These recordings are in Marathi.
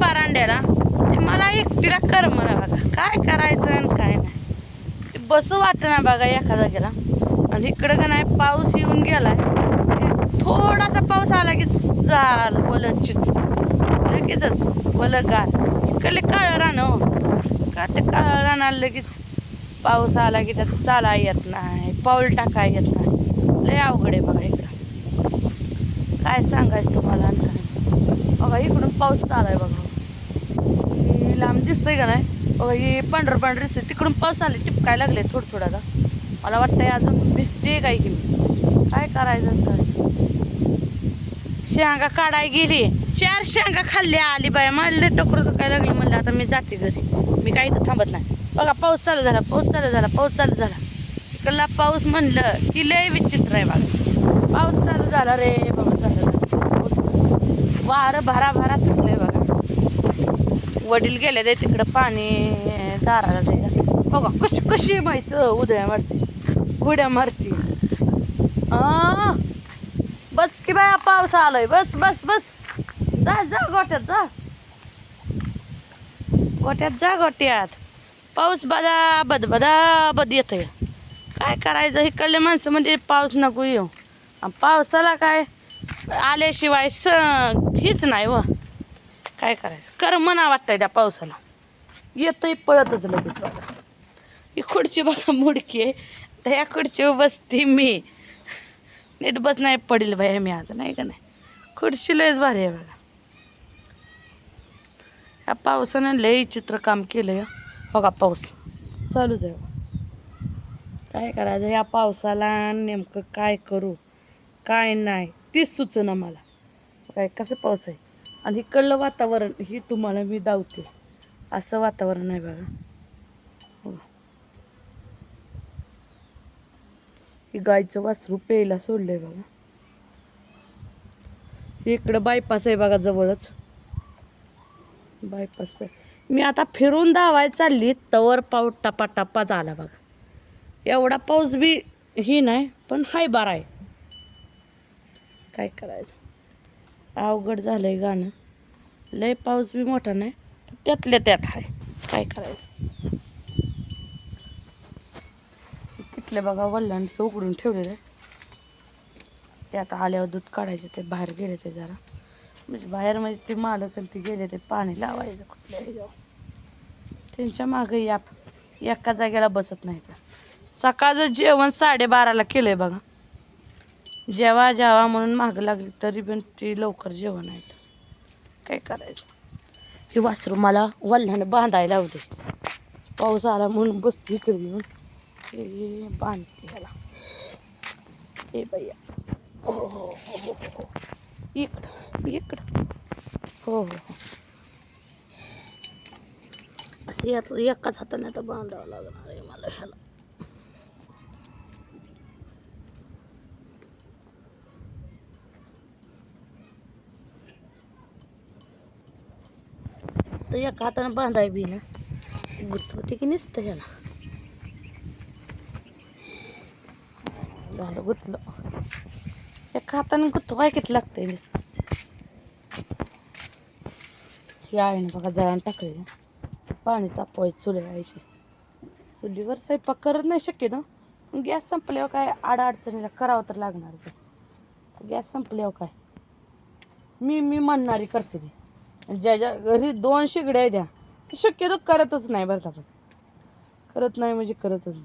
परांड्याला. ते मला एकटीला कर म्हणा बघा. काय करायचं आणि काय नाही. बसू वाटतं ना बघा एका जागेला. आणि इकडं का नाही पाऊस येऊन गेलाय. ते थोडासा पाऊस आला की झालं वलचिच. लगेचच वलं गार इकडले काळं रान हो. का ते काळं रानाला लगेच पाऊस आला की त्यात चाला येत नाही पाऊल टाका येत नाही. लय अवघड आहे बघा इकडं. काय सांगायचं तुम्हाला काय? बघा इकडून पाऊस चालाय बघा. लांब दिसतंय का नाही? बघा हे पांढरं पांढरं दिसतंय. तिकडून पाऊस आले चिपकाय लागले थोडं थोडं आता. मला वाटतंय अजून भिजते काय की मी काय करायचं काय शेंगा काढाय गेली. चार शेंगा खाल्ल्या आली बाय म्हणले टोकर काय लागली. म्हणलं आता मी जाते घरी. मी काही इथं थांबत नाही. बघा पाऊस चालू झाला पाऊस चालू झाला पाऊस चालू झाला. इकडला पाऊस म्हणलं की लय विचित्र आहे बघा. पाऊस चालू झाला रे बाबा झालं झालं. वारं भरा भरा सुटलंय बघा. वडील गेले ते तिकडं पाणी दाराला द्यायला हो बघा कशी कशी म्हैस उद्या मारते? उड्या मारते? बस की बाया पाऊस आलोय. बस बस बस. जा जा गोट्यात जा. गोट्यात जा गोट्यात पाऊस बदा बद बदा बद येतोय. काय करायचं? इकडले माणसं म्हणजे पाऊस नको येऊ. पावसाला काय? आल्याशिवाय स हीच नाही व. काय करायचं? कर मना वाटतंय त्या पावसाला येतोय पळतच लगेच बघा. ही खुर्ची बघा मुडकी आहे. त्या खुर्चीवर बसते मी. नीट बस नाही पडेल बाई मी आज नाही का नाही? खुर्ची लयच भारी आहे बघा. ह्या पावसानं लय चित्र काम केलं बघा पाऊस. चालूच आहे काय करायचं? या पावसाला नेमकं काय करू? काय नाही? तीच सुचना मला. काय कसं पाऊस आहे? आणि इकडलं वातावरण ही तुम्हाला मी दावते. असं वातावरण आहे बघा. हो. ही गायचं वासरू प्यायला सोडलंय बघा. इकडं बायपास आहे बघा जवळच. बायपास आहे. मी आता फिरून धावाय चालली तवर पाऊस टपा टप्पा झाला बघा. एवढा पाऊस बी ही नाही पण हाय बारा आहे. काय करायचं? अवघड झालंय गाणं. लय पाऊस बी मोठा नाही त्यातल्या त्यात आहे काय करायचं? किटले बघा वडिलांनी उघडून ठेवलेलं आहे. ते आता आल्यावर दूध काढायचे ते बाहेर गेले ते जरा. म्हणजे बाहेर म्हणजे ते मालक ते गेले ते पाणी लावायचं कुठल्या त्यांच्या मागे या एका जागेला बसत नाही का सकाळचं जेवण साडेबाराला केलंय बघा. जेवा जेवा म्हणून मागं लागली तरी पण ती लवकर जेवण आहेत काय करायचं? ही वासरू मला वल्ल्यानं बांधायला होते पाऊस आला म्हणून बसते इकडे येऊन. हे बांधते ह्याला हे भैया. हो हो हो हो हो. इकडं इकडं. हो हो, हो. असं यात एकाच हाताने आता बांधावं लागणार आहे मला ह्याला. एका हाताने बांधाय बी ना. गुंतवते की नसतं ह्याला. झालं गुतलं. एका हाताने गुंतवाय किती लागतंय नुसतं. हे आहे ना बघा जळण टाकले पाणी तापवायचं चुले यायची चुलीवर स्वयंपाक करत नाही शक्यतो. गॅस संपल्यावर काय अडचणीला करावं तर लागणार गॅस संपल्यावर काय? मी मी म्हणणारी करते ती. ज्याच्या घरी दोन शिगड्या द्या ते शक्यतो करतच नाही बरं का पण. करत नाही म्हणजे करतच नाही.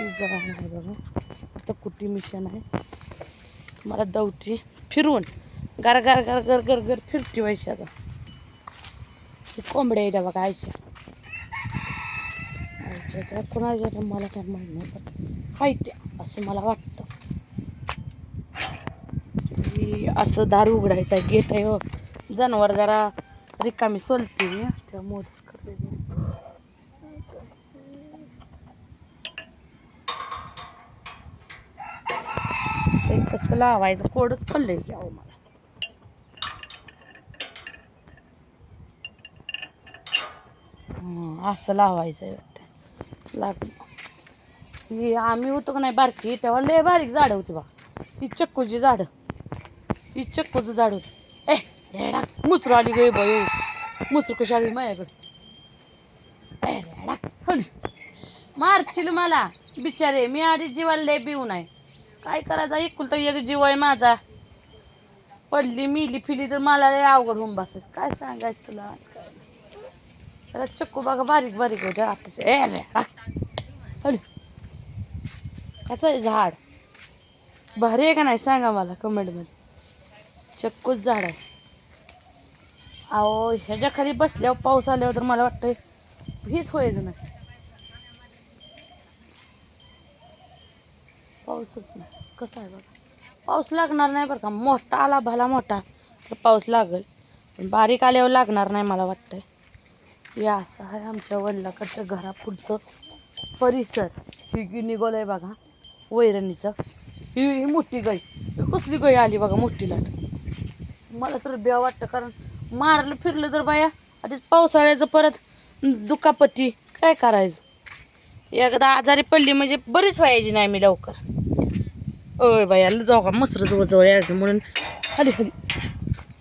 आहे बघा. आता कुटी मिशन आहे? मला दवती. फिरवून गार गार गार गर गर गर फिरती व्हायची आता. कोंबड्या येत्या बघा आयच्या कुणाच्या कोणाच्या मला काय माहीत नाही. पण हाय त्या असं मला वाटतं की असं दार उघडायचा गेट आहे हो. जनावर जरा रिकामी सोलते मी त्यामुळेच करते ते कसं लावायचं कोडच पडलंय की अहो मला. असं लावायचं आहे वाटतं. लाग आम्ही होतो का नाही बारकी तेव्हा लय बारीक झाडं होती बा. ही चक्कूची झाड. इच्छक चक्कूचं झाड होत. ए रेडा मुसरू आली गे बाई. मुसरू कशी आली माझ्याकडे? ए रेडा मारशील मला. बिचारे मी आधी जीवाला लय बिऊ आहे काय करायचं? एकुलता एक जीव आहे माझा. पडली मिली फिली तर मला लय अवघड होऊन बसत काय सांगायचं तुला? त्याला चक्कू बघा बारीक बारीक होते आता. ए रे कसं आहे झाड. भारी आहे का नाही? सांगा मला कमेंटमध्ये. चक्कूच झाड आहे. अहो ह्याच्या खाली बसल्यावर पाऊस आल्यावर तर मला वाटतं हीच व्हायचं नाही. पाऊसच नाही. कसं आहे बघा. पाऊस लागणार नाही बरं का. मोठा आला भला मोठा तर पाऊस लागेल. पण बारीक आल्यावर लागणार नाही मला वाटतंय. हे असं आहे आमच्या वडिलाकडचं घरापुढचं परिसर. ही गी आहे बघा वैरणीचं. ही ही मोठी गाय. ही कसली गाय आली बघा मोठी लाट. मला तर ब्या वाटतं कारण मारलं फिरलं तर बाया. आधीच पावसाळ्याचं परत दुखापती. काय करायचं? एकदा आजारी पडली म्हणजे बरीच व्हायची नाही मी लवकर. अय बाया जाऊ का मसर जवळ यायचं म्हणून. खाली हली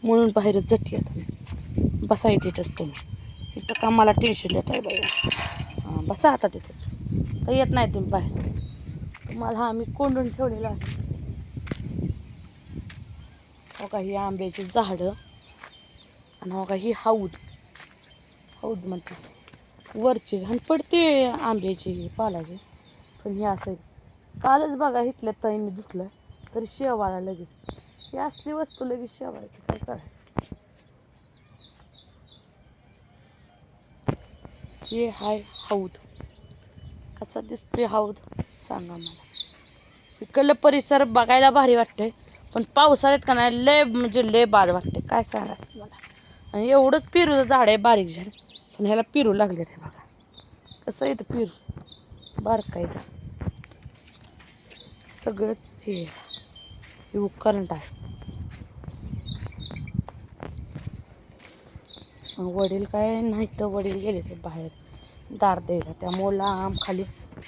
म्हणून बाहेरच जटी आता बसा तिथंच तुम्ही. तिथं का मला टेन्शन येत आहे बाया? हां बसा आता तिथंच. तर येत नाही तुम्ही बाहेर. तुम्हाला हा मी कोंडून ठेवलेला आहे. हो का ही आंब्याची झाडं आणि हो का ही हौद. हौद म्हणते वरची घाण पडते आंब्याची पालाची. पण हे असं आहे. कालच बघा इथल्या ताईंनी धुतलं तरी शेवाळा लगेच. ही असली वस्तू लगेच शेवाळायची काय करायचं? हे हाय हौद. कसा दिसतोय हौद? सांगा मला. इकडलं परिसर बघायला भारी वाटतंय. पण पावसाळ्यात का नाही लय म्हणजे लय बाद वाटते. काय सांगायचं मला आणि एवढंच पेरूचं झाड आहे बारीक झाड. पण ह्याला पेरू लागले ते बघा. कसं येतं पेरू? बारका येतं सगळंच हे येऊ करंट आहे वडील काय नाही तर वडील गेले ते बाहेर. दार द्यायला. त्यामुळं लांब खाली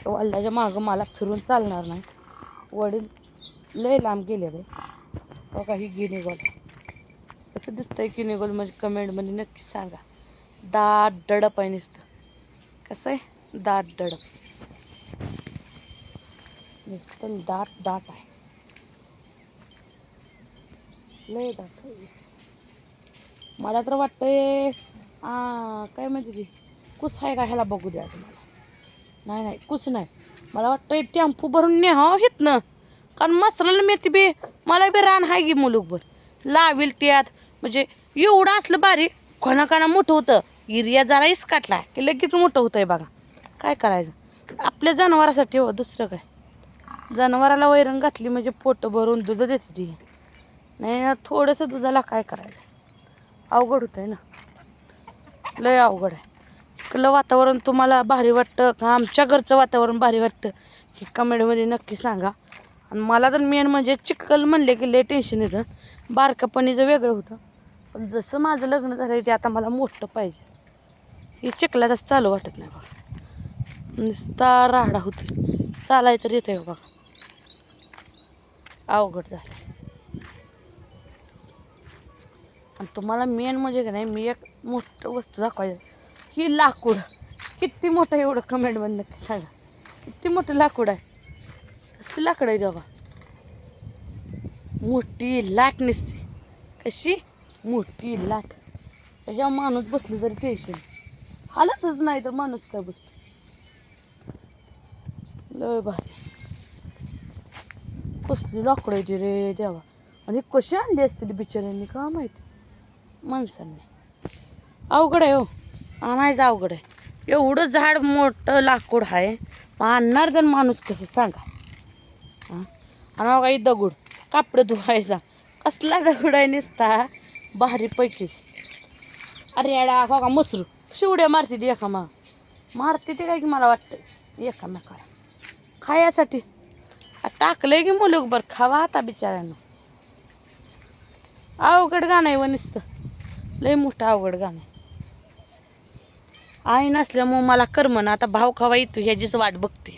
वडिलाच्या मागं मला फिरून चालणार नाही. वडील लय लांब गेले रे. बघा ही गिनीगोल कसं दिसतंय गिनीगोल म्हणजे कमेंटमध्ये नक्की सांगा. दाट दडप आहे नुसतं. कसं आहे? दाट दडप. नुसतं दाट दाट आहे. लय दाट मला तर वाटतंय आ, काय म्हणते ती? कुस आहे का ह्याला बघू द्या तुम्हाला. नाही नाही कुस नाही. मला वाटतंय टॅम्पू भरून न्या हितनं. कारण मसराला मेथी बी मला बी रान आहे की मुलूकभर. लावेल त्यात. म्हणजे एवढं असलं बारीक कोणाकाना मोठं होतं. इरिया जरा इसकाटला की लगेच मोठं होतंय बघा. काय करायचं? आपल्या जनावरासाठी हो दुसरं काय? जनावराला वैरण घातली म्हणजे पोटं भरून दूध देते ती. नाही थोडंसं दुधाला काय करायचं? अवघड होतं आहे ना. लय अवघड आहे. इकडलं वातावरण तुम्हाला भारी वाटतं का? आमच्या घरचं वातावरण भारी वाटतं. हे कमेंटमध्ये नक्की सांगा. आणि मला तर मेन म्हणजे चिखल म्हणले की लय टेन्शन येतं. बारकापणीचं वेगळं होतं. पण जसं माझं लग्न झालं ते आता मला मोठं पाहिजे. हे चिखलातच चालू वाटत नाही बघा. नुसता राडा होतो चालाय तर येतंय बघा. अवघड झालं आणि तुम्हाला मेन म्हणजे का नाही मी एक मोठं वस्तू दाखवायचं. ही लाकूड. किती मोठं एवढं कमेंट नक्की सांगा. किती मोठं लाकूड आहे. कसली लाकडं आहे तेव्हा मोठी लाट नसते. कशी? मोठी लाट. त्याच्यावर माणूस बसलं तरी टेन्शन हालतच नाही तर माणूस काय बसतो? लय भारी. कसली लाकडायची रे देवा. आणि कशी आणली असतील बिचाऱ्यांनी का माहिती? माणसांनी. अवघड आहे हो. आणायचं अवघड आहे. एवढं झाड मोठं लाकूड आहे. आणणार तर माणूस कसं सांगा? हां. आणि काही दगड कापड धुवायचा. कसला दगड आहे नुसता? भारीपैकी अरे याडा हो का मसरू. शिवड्या मारते ती एका मग मारते ते काय की मला वाटतं एकामेकाला. खायासाठी. टाकलंय की मुलूक बरं खावा आता बिचाऱ्यानं. अवघड गाणं आहे व नुसतं. लय मोठं अवघड गाणं आहे. आई नसल्यामुळं मला करमन आता भाव खावा येतो ह्याचीच वाट बघते.